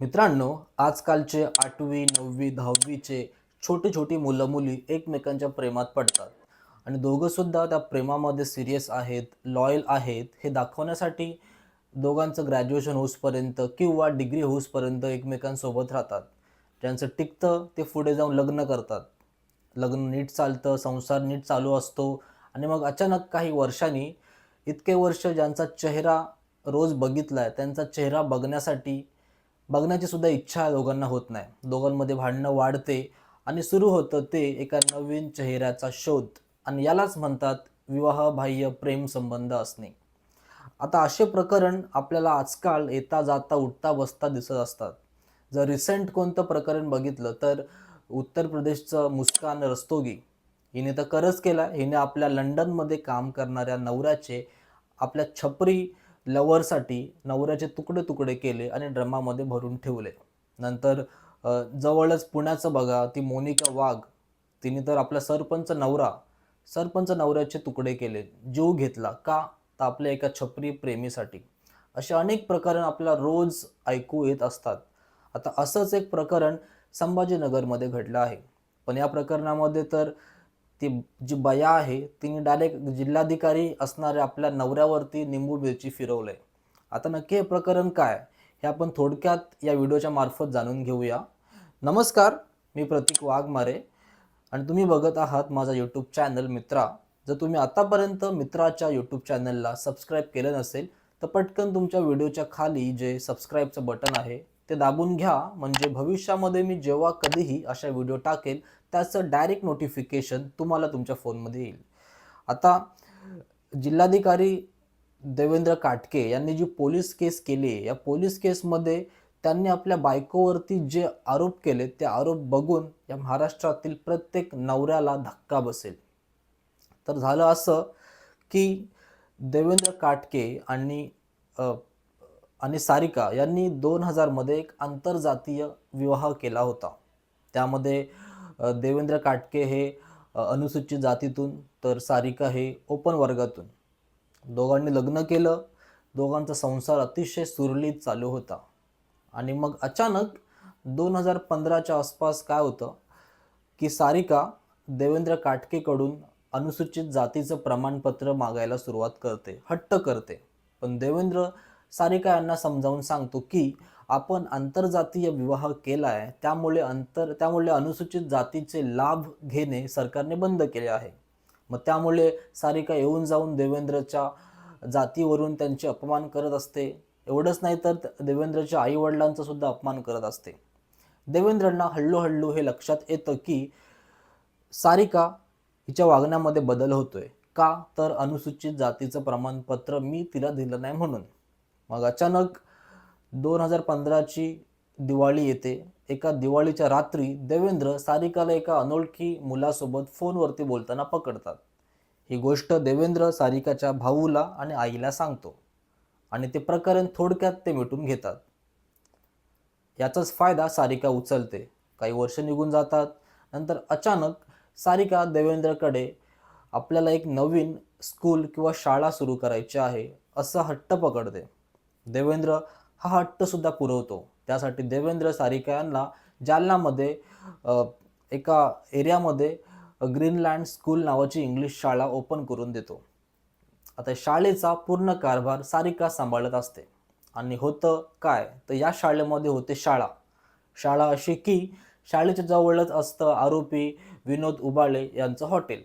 मित्रांनो आजकालचे आठवी नववी दहावीचे छोटी छोटी मुलं मुली एकमेकांच्या प्रेमात पडतात. आणि दोघंसुद्धा त्या प्रेमामध्ये सिरियस आहेत लॉयल आहेत हे दाखवण्यासाठी दोघांचं ग्रॅज्युएशन होऊसपर्यंत किंवा डिग्री होऊसपर्यंत एकमेकांसोबत राहतात. ज्यांचं टिकतं ते पुढे जाऊन लग्न करतात. लग्न नीट चालतं संसार नीट चालू असतो आणि मग अचानक काही वर्षांनी इतके वर्ष ज्यांचा चेहरा रोज बघितला आहे त्यांचा चेहरा बघण्यासाठी बघण्याची सुद्धा इच्छा दोघांना होत नाही. दोघांमध्ये भांडणं वाढते आणि सुरू होतं ते एका नवीन चेहऱ्याचा शोध. आणि यालाच म्हणतात विवाहबाह्य प्रेम संबंध असणे. आता असे प्रकरण आपल्याला आजकाल येता जाता उठता बसता दिसत असतात. जर रिसेंट कोणतं प्रकरण बघितलं तर उत्तर प्रदेशचं मुस्कान रस्तोगी. हिने तर करच केला. हिने आपल्या लंडनमध्ये काम करणाऱ्या नवऱ्याचे आपल्या छपरी लवरसाठी नवऱ्याचे तुकडे तुकडे केले आणि ड्रमामध्ये भरून ठेवले. नंतर जवळच पुण्याचं बघा ती मोनिका वाघ तिने तर आपला सरपंच नवरा सरपंच नवऱ्याचे तुकडे केले. जीव घेतला का? तर आपल्या एका छपरी प्रेमीसाठी. असे अनेक प्रकरण आपल्याला रोज ऐकू येत असतात. आता असंच एक प्रकरण संभाजीनगरमध्ये घडलं आहे. पण या प्रकरणामध्ये तर ती जी बया आहे तिने डायरेक्ट जिल्हाधिकारी असणाऱ्या आपल्या नवऱ्यावरती निंबू मिरची फिरवलंय. आता नक्की हे प्रकरण काय हे आपण थोडक्यात या व्हिडिओच्या मार्फत जाणून घेऊया. नमस्कार मी प्रतीक वाघमारे आणि तुम्ही बघत आहात माझा यूट्यूब चॅनल मित्रा. जर तुम्ही आतापर्यंत मित्राच्या यूट्यूब चॅनलला सबस्क्राईब केलं नसेल तर पटकन तुमच्या व्हिडिओच्या खाली जे सबस्क्राईबचं बटन आहे ते दाबून घ्या. म्हणजे भविष्यामध्ये मी जेव्हा कधीही अशा व्हिडिओ टाकेल त्याचं डायरेक्ट नोटिफिकेशन तुम्हाला तुमच्या फोनमध्ये येईल. आता जिल्हाधिकारी देवेंद्र काटके यांनी जी पोलीस केस केली आहे या पोलीस केसमध्ये त्यांनी आपल्या बायकोवरती जे आरोप केले ते आरोप बघून या महाराष्ट्रातील प्रत्येक नवऱ्याला धक्का बसेल. तर झालं असं की देवेंद्र काटके आणि आणि सारिका यांनी दोन हजारमध्ये एक आंतरजातीय विवाह केला होता. त्यामध्ये देवेंद्र काटके हे अनुसूचित जातीतून तर सारिका हे ओपन वर्गातून. दोघांनी लग्न केलं. दोघांचा संसार अतिशय सुरळीत चालू होता. आणि मग अचानक दोन हजार पंधराच्या आसपास काय होतं की सारिका देवेंद्र काटकेकडून अनुसूचित जातीचं प्रमाणपत्र मागायला सुरुवात करते हट्ट करते. पण देवेंद्र सारिका यांना समजावून सांगतो की आपण आंतरजातीय विवाह केला आहे त्यामुळे अंतर त्यामुळे अनुसूचित जातीचे लाभ घेणे सरकारने बंद केले आहे. मग त्यामुळे सारिका येऊन जाऊन देवेंद्रच्या जातीवरून त्यांचे अपमान करत असते. एवढंच नाही तर देवेंद्रच्या आईवडिलांचा सुद्धा अपमान करत असते. देवेंद्रांना हळूहळू हे लक्षात येतं की सारिका हिच्या वागण्यामध्ये बदल होतोय. का? तर अनुसूचित जातीचं प्रमाणपत्र मी तिला दिलं नाही म्हणून. मग अचानक दोन हजार पंधराची दिवाळी येते. एका दिवाळीच्या रात्री देवेंद्र सारिकाला एका अनोळखी मुलासोबत फोनवरती बोलताना पकडतात. ही गोष्ट देवेंद्र सारिकाच्या भाऊला आणि आईला सांगतो आणि ते प्रकरण थोडक्यात ते मिटून घेतात. याचाच फायदा सारिका उचलते. काही वर्ष निघून जातात. नंतर अचानक सारिका देवेंद्रकडे आपल्याला एक नवीन स्कूल किंवा शाळा सुरू करायची आहे असं हट्ट पकडते. देवेंद्र हा हट्ट सुद्धा पुरवतो. त्यासाठी देवेंद्र सारिका यांना जालनामध्ये एका एरियामध्ये ग्रीनलँड स्कूल नावाची इंग्लिश शाळा ओपन करून देतो. आता शाळेचा पूर्ण कारभार सारिका सांभाळत असते. आणि होतं काय? तर या शाळेमध्ये होते शाळा. शाळा अशी की शाळेच्या जवळच असतं आरोपी विनोद उबाळे यांचं हॉटेल.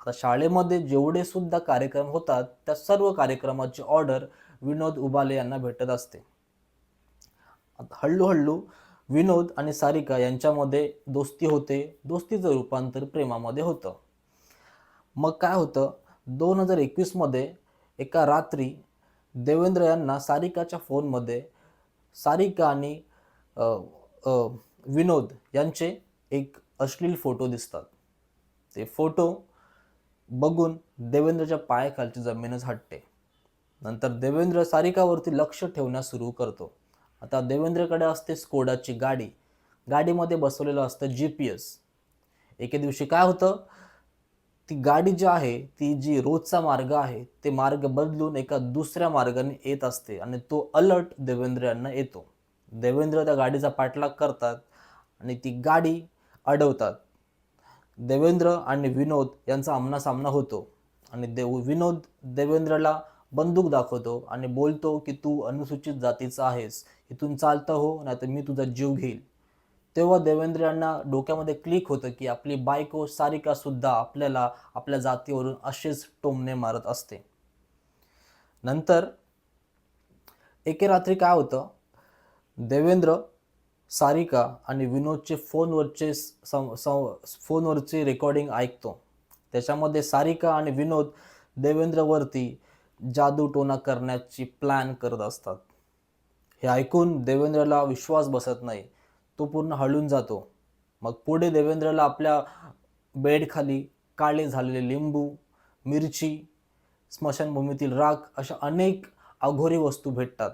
आता शाळेमध्ये जेवढे सुद्धा कार्यक्रम होतात त्या सर्व कार्यक्रमाची ऑर्डर विनोद उबाले यांना भेटत असते. हळूहळू विनोद आणि सारिका यांच्यामध्ये दोस्ती होते. दोस्तीचं रूपांतर प्रेमामध्ये होतं. मग काय होतं? दोन हजार एकवीसमध्ये एका रात्री देवेंद्र यांना सारिकाच्या फोनमध्ये सारिका आणि विनोद यांचे एक अश्लील फोटो दिसतात. ते फोटो बघून देवेंद्रच्या पायाखालची जमीनच हटते. नंतर देवेंद्र सारिकावरती लक्ष ठेवण्यास सुरू करतो. आता देवेंद्रकडे असते स्कोडाची गाडी. गाडीमध्ये बसवलेलं असतं जी पी एस एके दिवशी काय होतं? ती गाडी जी आहे ती जी रोजचा मार्ग आहे ते मार्ग बदलून एका दुसऱ्या मार्गाने येत असते आणि तो अलर्ट देवेंद्र यांना येतो. देवेंद्र त्या गाडीचा पाठलाग करतात आणि ती गाडी अडवतात. देवेंद्र आणि विनोद यांचा आमना सामना होतो आणि देव विनोद देवेंद्रला बंदूक दाखवतो आणि बोलतो की तू अनुसूचित जातीचा आहेस इथून चालतं हो नाही तर मी तुझा जीव घेईल. तेव्हा देवेंद्र यांना डोक्यामध्ये क्लिक होतं की आपली बायको सारिका सुद्धा आपल्याला आपल्या जातीवरून असेच टोमणे मारत असते. नंतर एके रात्री काय होतं? देवेंद्र सारिका आणि विनोदचे फोनवरचे फोनवरचे रेकॉर्डिंग ऐकतो. त्याच्यामध्ये सारिका आणि विनोद देवेंद्रवरती जादूटोना करण्याची प्लॅन करत असतात. हे ऐकून देवेंद्रला विश्वास बसत नाही. तो पूर्ण हळून जातो. मग पुढे देवेंद्रला आपल्या बेडखाली काळे झालेले लिंबू मिरची स्मशानभूमीतील राख अशा अनेक अघोरी वस्तू भेटतात.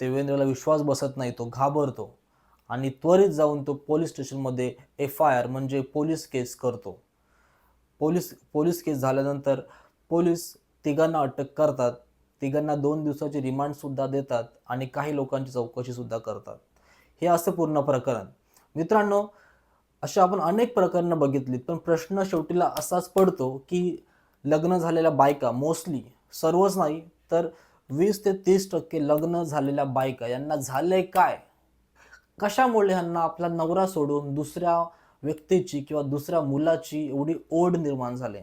देवेंद्रला विश्वास बसत नाही तो घाबरतो आणि त्वरित जाऊन तो पोलीस स्टेशनमध्ये एफ आय आर म्हणजे पोलीस केस करतो. पोलीस पोलीस केस झाल्यानंतर पोलीस तिघांना अटक करतात. तिघांना दोन दिवसाची रिमांडसुद्धा देतात आणि काही लोकांची चौकशीसुद्धा करतात. हे असं पूर्ण प्रकरण. मित्रांनो अशा आपण अनेक प्रकरणं बघितलीत पण प्रश्न शेवटीला असाच पडतो की लग्न झालेल्या बायका मोस्टली सर्वच नाही तर वीस ते तीस टक्के लग्न झालेल्या बायका यांना झालंय काय? कशामुळे ह्यांना आपला नवरा सोडून दुसऱ्या व्यक्तीची किंवा दुसऱ्या मुलाची एवढी ओढ निर्माण झाली?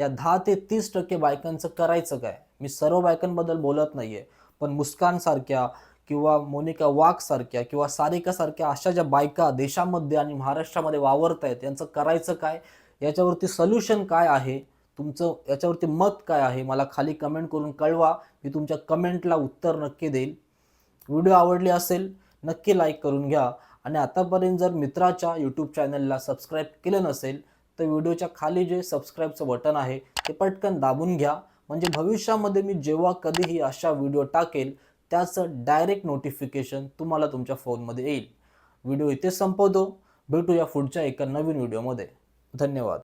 या दहा ते तीस टक्के बायकांचं करायचं काय? मी सर्व बायकांबद्दल बोलत नाहीये. पण मुस्कानसारख्या किंवा मोनिका वाघ सारख्या किंवा सारिका सारख्या अशा ज्या बायका देशामध्ये आणि महाराष्ट्रामध्ये वावरत आहेत यांचं करायचं काय? याच्यावरती सोल्युशन काय आहे? तुमचं याच्यावरती मत काय आहे? मला खाली कमेंट करून कळवा. मी तुमच्या कमेंटला उत्तर नक्की देईल. व्हिडिओ आवडली असेल नक्की लाईक करून घ्या. आणि आतापर्यंत जर मित्राच्या यूट्यूब चॅनलला सबस्क्राईब केलं नसेल तर व्हिडिओच्या खाली जे सबस्क्राईबचं बटन आहे ते पटकन दाबून घ्या. म्हणजे भविष्यामध्ये मी जेव्हा कधीही अशा व्हिडिओ टाकेल त्याचं डायरेक्ट नोटिफिकेशन तुम्हाला तुमच्या फोनमध्ये येईल. व्हिडिओ इथे संपवतो. भेटूया पुढच्या एका नवीन व्हिडिओमध्ये धन्यवाद.